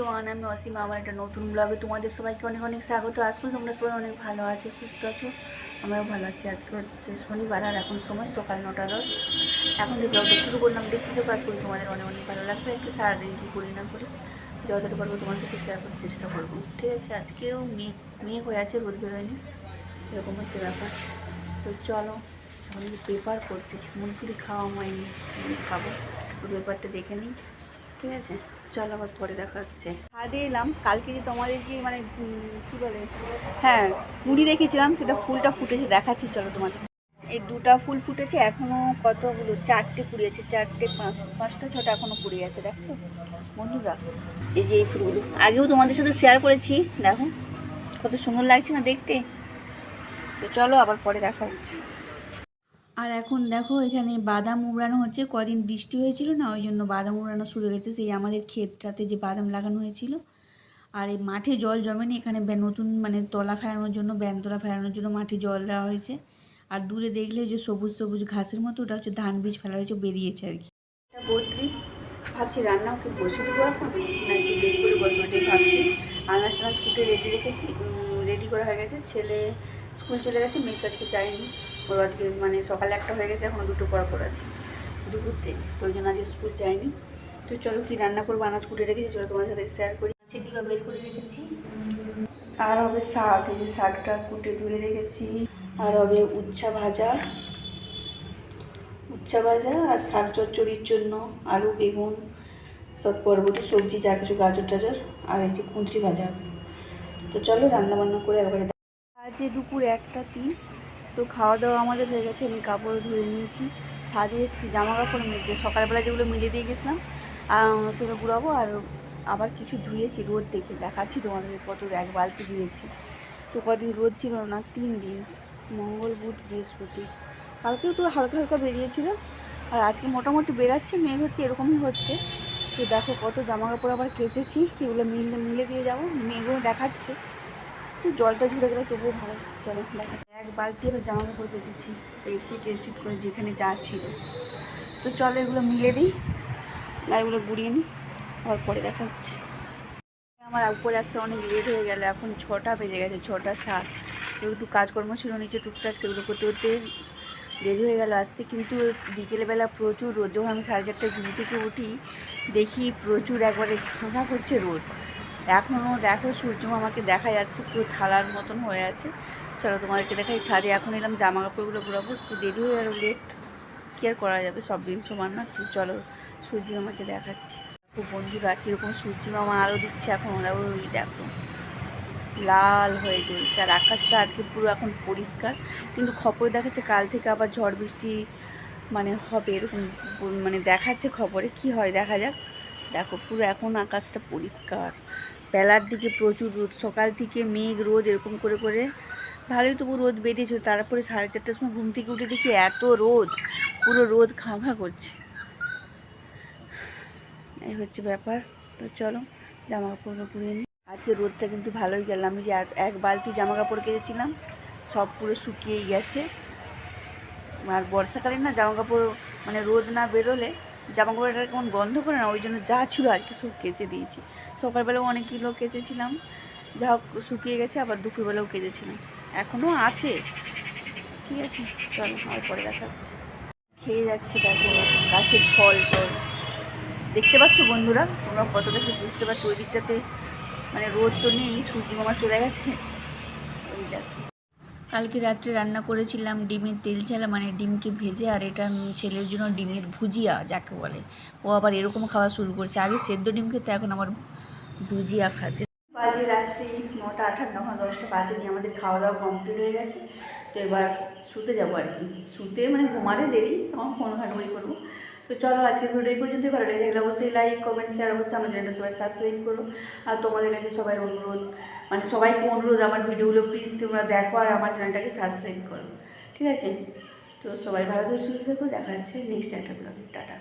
One আমি অসীমা, আমার একটা নতুন ব্লগে তোমাদের সবাইকে অনেক অনেক স্বাগত। আসুন তোমরা সবাই অনেক ভালো আছো, সুস্থ আছো? আমরাও ভালো আছি। আজকে হচ্ছে শনিবার আর এখন সময় সকাল নটা দশ। এখন যে ব্লগটা শুরু করলাম, দেখতে তো কাজ করি তোমাদের অনেক অনেক ভালো লাগবে। একটু সারাদিন কি করি না করি যতটা পারব তোমার সাথে শেয়ার করার চেষ্টা করব। ঠিক আছে, আজকেও মেঘ মেঘ হয়ে আছে, রোদ বেরোয়নি। এরকম হচ্ছে ব্যাপার। তো চলো, আমি পেপার করতেছি মুড়ি খাওয়া হয়নি খাব। পেপারটা দেখে নিই। ঠিক আছে? চল আবার পরে দেখা হচ্ছে। ছাদে এলাম। কালকে যে তোমাদের কি মানে কি বলে? হ্যাঁ মুড়ি দেখেছিলাম, সেটা ফুলটা ফুটেছে, দেখাচ্ছি, চলো তোমাদের। এই দুটা ফুল ফুটেছে, এখনও কতগুলো? চারটে কুড়িয়েছে চারটে পাঁচ, পাঁচটা, ছটা এখনও কুড়িয়ে আছে, দেখছ? বন্ধুরা, এই যে এই ফুলগুলো। আগেও তোমাদের সাথে শেয়ার করেছি, দেখো, কত সুন্দর লাগছে না দেখতে? তো চলো আবার পরে দেখা হচ্ছে। আর এখন দেখো, এখানে বাদাম উড়ানো হচ্ছে। কদিন বৃষ্টি হয়েছিল না, ওই জন্য বাদাম উড়ানো শুরু হয়েছে সেই আমাদের ক্ষেতটাতে যে বাদাম লাগানো হয়েছিল। আর এই মাঠে জল জমেনি, এখানে নতুন মানে তলা ফেরানোর জন্য, ব্যানতলা ফেরানোর জন্য মাঠে জল দেওয়া হয়েছে। আর দূরে দেখলে যে সবুজ সবুজ ঘাসের মতো, ওটা হচ্ছে ধান বীজ ফেলা হয়েছে, বেরিয়েছে আর কি। ভাবছি রান্না কি বসে দেবো এখন? না একটু দেরি করে বসবো এটাই ভাবছি। আনাজ টানাজ কুটে রেডি রেখেছি রেডি করা হয়ে গেছে। ছেলে স্কুল চলে গেছে মেয়েকে আজকে যায়নি। ওর আজকে মানে সকালে একটা হয়ে গেছে এখন দুটো পড়া পড়া আছে। দুপুর থেকে তো ওই জন্য আজকে স্কুল যায়নি তো চলো কি রান্না করব আনাজ কুটে রেখেছি চলো তোমার সাথে শেয়ার করি। মাছের ডিবা বের করে রেখেছি। আর হবে শাক এই যে শাকটা কুটে ধুয়ে রেখেছি। আর হবে উচ্ছা ভাজা। উচ্ছা ভাজা আর শাক চচ্চড়ির জন্য আলু বেগুন সব পরবর্তী সবজি যা কিছু গাজর টাজর আর এই যে কুঁদরি ভাজা। তো চলো রান্না বান্না করে একবারে আজ দুপুর একটা তিন। তো খাওয়া দাওয়া আমাদের হয়ে গেছে, আমি কাপড় ধুয়ে নিয়েছি ছাদে এসেছি জামা কাপড় মেলতে সকালবেলা যেগুলো মিলে দিয়ে গেছিলাম আর সেগুলো গুড়াবো আর আবার কিছু ধুয়েছি, রোদ দেখে দেখাচ্ছি তোমাদের কত এক বালতি ধুয়েছি তো কদিন রোদ ছিল না, তিন দিন, মঙ্গল, বুধ, বৃহস্পতি, কালকেও তো হালকা হালকা বেরিয়েছিল, আর আজকে মোটামুটি বেরাচ্ছে মেঘ হচ্ছে, এরকমই হচ্ছে। তো দেখো কত জামা কাপড় আবার কেচেছি, এগুলো মিলে মিলে দিয়ে যাব, মেঘও দেখাচ্ছে, তো জলটা ঝরে গেলে তবুও ভালো, চলো দেখা এক বালতি এবার জামা কাপড় কেচেছি এসিট এসিট করে যেখানে যা ছিল। তো চলো এগুলো মিলে দিই, আর এগুলো গুড়িয়ে নিই, আবার পরে দেখা হচ্ছে আমার উপরে আসতে অনেক লেট হয়ে গেল, এখন ছটা বেজে গেছে, ছটা সাত। একটু কাজকর্ম ছিল নিচে টুকটাক, সেগুলো করতে করতে দেরি হয়ে গেল আসতে, কিন্তু বিকেলবেলা প্রচুর রোদ। যখন আমি সাড়ে চারটায় ঘুম থেকে উঠি, দেখি প্রচুর একবারে খাঁকা করছে রোদ। এখনও দেখো সূর্য আমাকে দেখা যাচ্ছে, পুরো থালার মতন হয়ে আছে। চলো তোমাদেরকে দেখাই। ছাদে এখন এলাম জামা কাপড়গুলো ঘুরাবো, একটু দেরি হয়ে গেল লেট কী আর করা যাবে, সব দিন সমান না চলো সূর্য আমাকে দেখাচ্ছি। খুব বন্ধুরা, কীরকম সূর্যি মামা আলো দিচ্ছে এখন, ওরা ওই দেখো, লাল হয়ে জ্বলছে আর আকাশটা আজকে পুরো এখন পরিষ্কার, কিন্তু খবর দেখাচ্ছে কাল থেকে আবার ঝড় বৃষ্টি মানে হবে এরকম মানে দেখাচ্ছে খবরে, কি হয় দেখা যাক। দেখো, পুরো এখন আকাশটা পরিষ্কার। বেলার দিকে প্রচুর রোদ, সকাল থেকে মেঘ, রোদ, এরকম করে করে ভালোই তবু রোদ বেরিয়েছিল তারপরে সাড়ে চারটার সময় ঘুম থেকে উঠে দেখি এত রোদ, পুরো রোদ খাঁ খাঁ করছে। এই হচ্ছে ব্যাপার, তো চলো জামা কাপড় পুড়িয়ে নিই। আজকে রোদটা কিন্তু ভালোই গেল, আমি যে এক- বালতি জামা কাপড় কেটেছিলাম, সব পুরো শুকিয়েই গেছে। আর বর্ষাকালে না জামা কাপড় মানে রোদ না বেরোলে জামা কাপড়টা কেমন গন্ধ করে না, ওই জন্য যা ছিল আর কি সব কেচে দিয়েছি। সকালবেলাও অনেকগুলো কেচেছিলাম, যা হোক শুকিয়ে গেছে, আবার দুপুরবেলাও কেচেছিলাম। এখনও আছে। ঠিক আছে, চলো আর পরে দেখা খেয়ে যাচ্ছে দেখো, গাছের ফল টল। দেখতে পাচ্ছ বন্ধুরা, তোমরা কতটা কি বুঝতে পারছ? ওই দিকটাতে মানে রোদ তো নেই, সূর্য মামা চলে গেছে। ওই কালকে রাত্রে রান্না করেছিলাম ডিমের তেল ঝালা মানে ডিমকে ভেজে, আর এটা ছেলের জন্য ডিমের ভুজিয়া, যাকে বলে। ও আবার এরকম খাওয়া শুরু করছে। আগে সেদ্ধ ডিম খেতে, এখন আবার ভুজিয়া বাজে রাত্রি নটা আঠার, নটা দশটা বাজে নিয়ে আমাদের খাওয়া দাওয়া কমপ্লিট হয়ে গেছে। তো এবার শুতে যাব আর কি। শুতে মানে ঘুমাতে দেরি, তখন ফোন ঘাটবই করব। তো চলো আজকের ভিডিও এই পর্যন্ত ভালো লেগে থাকলে অবশ্যই লাইক কমেন্ট শেয়ার অবশ্যই আমার চ্যানেলটা সবাই সাবস্ক্রাইব করো। আর তোমাদের কাছে সবাই অনুরোধ মানে সবাইকে অনুরোধ আমার ভিডিওগুলো প্লিজ তোমরা দেখো আর আমার চ্যানেলটাকে সাবস্ক্রাইব করো। ঠিক আছে? তো সবাই ভালো সুস্থ থেকো। দেখা যাচ্ছে নেক্সট একটা ব্লগে টাটা।